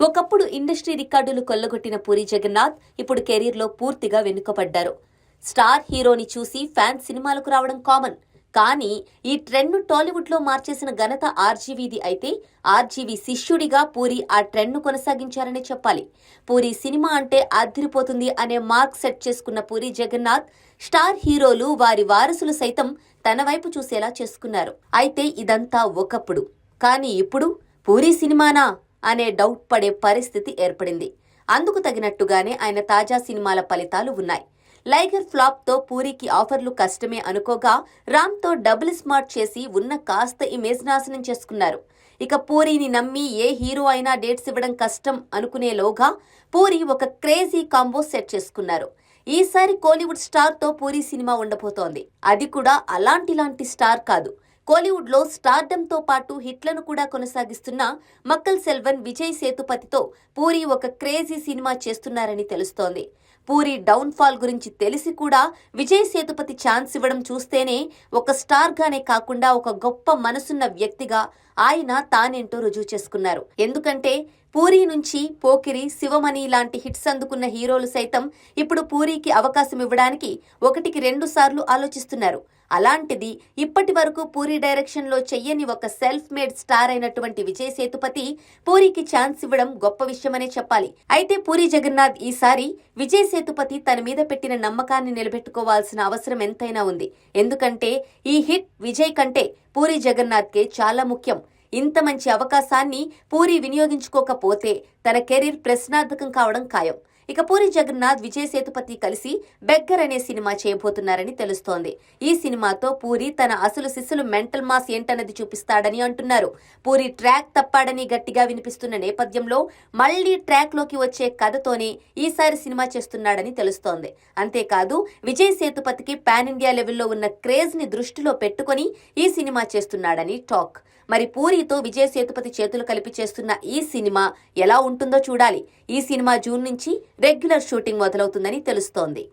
ఒకప్పుడు ఇండస్ట్రీ రికార్డులు కొల్లగొట్టిన పూరి జగన్నాథ్ ఇప్పుడు కెరీర్లో పూర్తిగా వెనుకబడ్డారు. స్టార్ హీరోని చూసి ఫ్యాన్స్ సినిమాలకు రావడం కామన్. కానీ ఈ ట్రెండ్ను టాలీవుడ్లో మార్చేసిన ఘనత ఆర్జీవీది అయితే ఆర్జీవీ శిష్యుడిగా పూరి ఆ ట్రెండ్ను కొనసాగించారని చెప్పాలి. పూరి సినిమా అంటే అదిరిపోతుంది అనే మార్క్ సెట్ చేసుకున్న పూరి జగన్నాథ్ స్టార్ హీరోలు వారి వారసులు సైతం తన వైపు చూసేలా చేసుకున్నారు. అయితే ఇదంతా ఒకప్పుడు. కానీ ఇప్పుడు పూరి సినిమానా? అనే డౌట్ పడే పరిస్థితి ఏర్పడింది. అందుకు తగినట్టుగానే ఆయన తాజా సినిమాల ఫలితాలు ఉన్నాయి. లైగర్ ఫ్లాప్తో పూరికి ఆఫర్లు కష్టమే అనుకోగా రామ్తో డబుల్ స్మార్ట్ చేసి ఉన్న కాస్త ఇమేజ్ నాశనం చేసుకున్నారు. ఇక పూరిని నమ్మి ఏ హీరో అయినా డేట్స్ ఇవ్వడం కష్టం అనుకునేలోగా పూరి ఒక క్రేజీ కాంబో సెట్ చేసుకున్నారు. ఈసారి కోలీవుడ్ స్టార్తో పూరి సినిమా ఉండబోతోంది. అది కూడా అలాంటిలాంటి స్టార్ కాదు. కోలీవుడ్లో స్టార్డమ్తో పాటు హిట్లను కూడా కొనసాగిస్తున్న మక్కల్ సెల్వన్ విజయ్ సేతుపతితో పూరి ఒక క్రేజీ సినిమా చేస్తున్నారని తెలుస్తోంది. పూరి డౌన్ ఫాల్ గురించి తెలిసి కూడా విజయ్ సేతుపతి ఛాన్స్ ఇవ్వడం చూస్తేనే ఒక స్టార్ గానే కాకుండా ఒక గొప్ప మనసున్న వ్యక్తిగా ఆయన తానేంటో రుజువు చేసుకున్నారు. ఎందుకంటే పూరి నుంచి పోకిరి శివమణి లాంటి హిట్స్ అందుకున్న హీరోలు సైతం ఇప్పుడు పూరికి అవకాశం ఇవ్వడానికి ఒకటికి రెండు సార్లు ఆలోచిస్తున్నారు. అలాంటిది ఇప్పటి వరకు పూరి డైరెక్షన్లో చెయ్యని ఒక సెల్ఫ్ మేడ్ స్టార్ అయినటువంటి విజయ్ సేతుపతి పూరికి ఛాన్స్ ఇవ్వడం గొప్ప విషయమనే చెప్పాలి. అయితే పూరి జగన్నాథ్ ఈసారి విజయ్ సేతుపతి తన మీద పెట్టిన నమ్మకాన్ని నిలబెట్టుకోవాల్సిన అవసరం ఎంతైనా ఉంది. ఎందుకంటే ఈ హిట్ విజయ్ కంటే పూరి జగన్నాథ్కే చాలా ముఖ్యం. ఇంత మంచి అవకాశాన్ని పూరి వినియోగించుకోకపోతే తన కెరీర్ ప్రశ్నార్థకం కావడం ఖాయం. ఇక పూరి జగన్నాథ్ విజయ్ సేతుపతి కలిసి బెగ్గర్ అనే సినిమా చేయబోతున్నారని తెలుస్తోంది. ఈ సినిమాతో పూరి తన అసలు శిశులు మెంటల్ మాస్ ఏంటన్నది చూపిస్తాడని అంటున్నారు. పూరి ట్రాక్ తప్పాడని గట్టిగా వినిపిస్తున్న నేపథ్యంలో మళ్ళీ ట్రాక్లోకి వచ్చే కథతోనే ఈసారి సినిమా చేస్తున్నాడని తెలుస్తోంది. అంతేకాదు విజయ్ సేతుపతికి పాన్ ఇండియా లెవెల్లో ఉన్న క్రేజ్ని దృష్టిలో పెట్టుకొని ఈ సినిమా చేస్తున్నాడని టాక్. మరి పూరితో విజయ్ సేతుపతి చేతులు కలిపి చేస్తున్న ఈ సినిమా ఎలా ఉంటుందో చూడాలి. ఈ సినిమా జూన్ నుంచి రెగ్యులర్ షూటింగ్ మొదలవుతుందని తెలుస్తోంది.